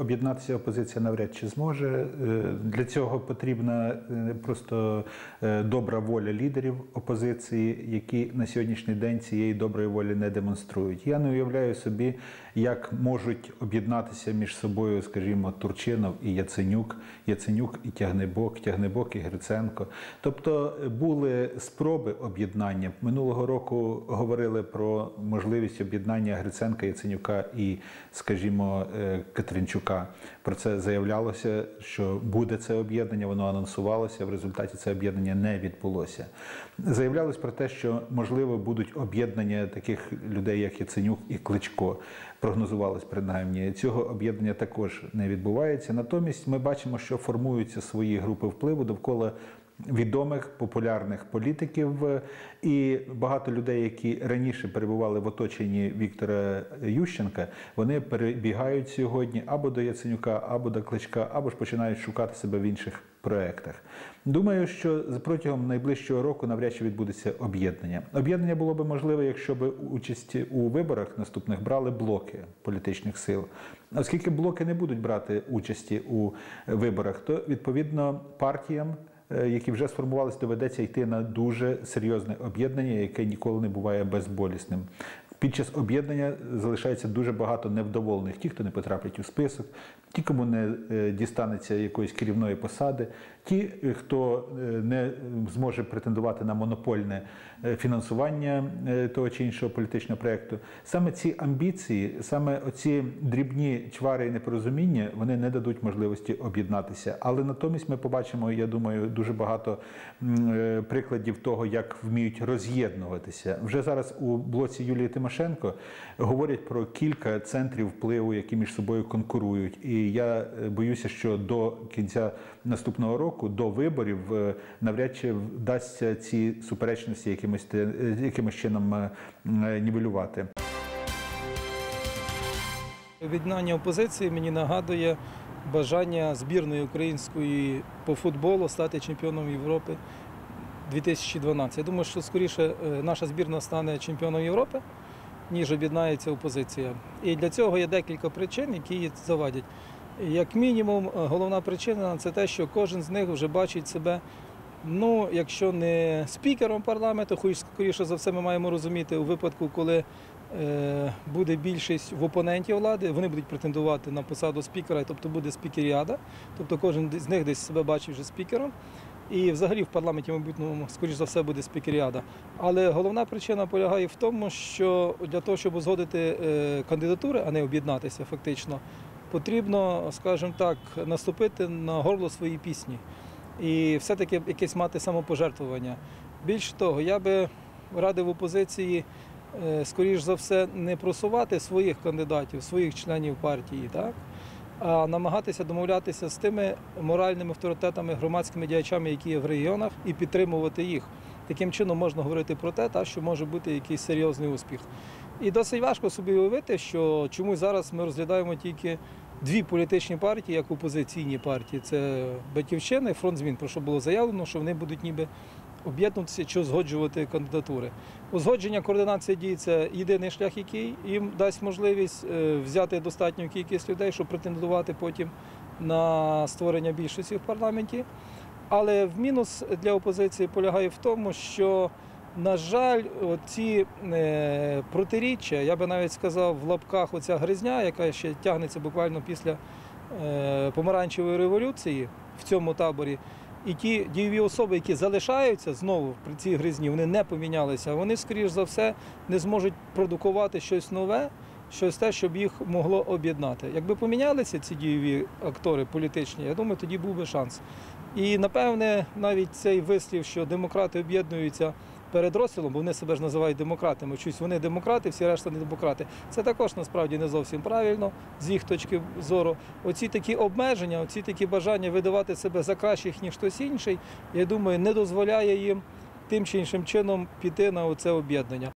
Об'єднатися опозиція навряд чи зможе. Е, Для цього потрібна е, просто е, добра воля лідерів опозиції, які на сьогоднішній день цієї доброї волі не демонструють. Я не уявляю собі, як можуть об'єднатися між собою, скажімо, Турчинов і Яценюк, Яценюк і Тягнебок, Тягнебок і Гриценко. Тобто були спроби об'єднання. Минулого року говорили про можливість об'єднання Гриценка, Яценюка і, скажімо, е, Катеринчука. Про це заявлялося, що буде це об'єднання, воно анонсувалося. В результаті це об'єднання не відбулося. Заявлялось про те, що можливо будуть об'єднання таких людей, як Яценюк і Кличко. Прогнозувалось принаймні. Цього об'єднання також не відбувається. Натомість ми бачимо, що формуються свої групи впливу довкола відомих популярних політиків і багато людей, які раніше перебували в оточенні Віктора Ющенка, вони перебігають сьогодні або до Яценюка, або до Кличка, або ж починають шукати себе в інших проектах. Думаю, що протягом найближчого року навряд чи відбудеться об'єднання. Об'єднання було би можливе, якщо б участь у виборах наступних брали блоки політичних сил. Оскільки блоки не будуть брати участі у виборах, то відповідно партіям які вже сформувалися, доведеться йти на дуже серйозне об'єднання, яке ніколи не буває безболісним. Під час об'єднання залишається дуже багато невдоволених. Ті, хто не потраплять у список, ті, кому не е, дістанеться якоїсь керівної посади, ті, е, хто е, не зможе претендувати на монопольне фінансування того чи іншого політичного проєкту. Саме ці амбіції, саме оці дрібні чвари і непорозуміння, вони не дадуть можливості об'єднатися. Але натомість ми побачимо, я думаю, дуже багато прикладів того, як вміють роз'єднуватися. Вже зараз у блоці Юлії Тимошенко говорять про кілька центрів впливу, які між собою конкурують. І я е, боюся, що до кінця наступного року, до виборів, е, навряд чи вдасться ці суперечності якимось е, якимось чином нівелювати. Віднання опозиції мені нагадує бажання збірної української по футболу стати чемпіоном Європи 2012. Я думаю, що скоріше наша збірна стане чемпіоном Європи, ніж об'єднається опозиція. І для цього є декілька причин, які її завадять. Як мінімум, е, головна причина це те, що кожен з них вже бачить себе. Ну, якщо не спікером парламенту, хоч скоріше за все, ми маємо розуміти у випадку, коли е, буде більшість в опонентів влади, вони будуть претендувати на посаду спікера, тобто буде спікеріада. Тобто кожен з них десь себе бачить вже спікером. І взагалі в парламенті, мабуть, ну, скоріш за все буде спікеріада. Але головна причина полягає в тому, що для того, щоб узгодити е, кандидатури, а не об'єднатися фактично, потрібно, скажімо так, наступити на горло своєї пісні і все-таки якесь мати самопожертвування. Більше того, я би радив опозиції, е, скоріш за все, не просувати своїх кандидатів, своїх членів партії, так? А намагатися домовлятися з тими моральними авторитетами, громадськими діячами, які є в регіонах, і підтримувати їх. Таким чином можна говорити про те, та, що може бути якийсь серйозний успіх. І досить важко собі уявити, що чомусь зараз ми розглядаємо тільки дві політичні партії, як опозиційні партії. Це Батьківщина і фронт змін, про що було заявлено, що вони будуть ніби об'єднуватися чи узгоджувати кандидатури. Узгодження координація дій це єдиний шлях, який їм дасть можливість е, взяти достатню кількість людей, щоб претендувати потім на створення більшості в парламенті. Але в мінус для опозиції полягає в тому, що, на жаль, ці е, протиріччя, я би навіть сказав, в лапках оця гризня, яка ще тягнеться буквально після е, помаранчевої революції в цьому таборі, і ті дієві особи, які залишаються знову при цій гризні, вони не помінялися, вони, скоріш за все, не зможуть продукувати щось нове, щось те, щоб їх могло об'єднати. Якби помінялися ці дієві актори політичні, я думаю, тоді був би шанс. І напевне, навіть цей вислів, що демократи об'єднуються перед розстрілом, бо вони себе ж називають демократами. Чусь вони демократи, всі решта не демократи. Це також насправді не зовсім правильно з їх точки зору. Оці такі обмеження, оці такі бажання видавати себе за кращих, ніж хтось інший, я думаю, не дозволяє їм тим чи іншим чином піти на це об'єднання.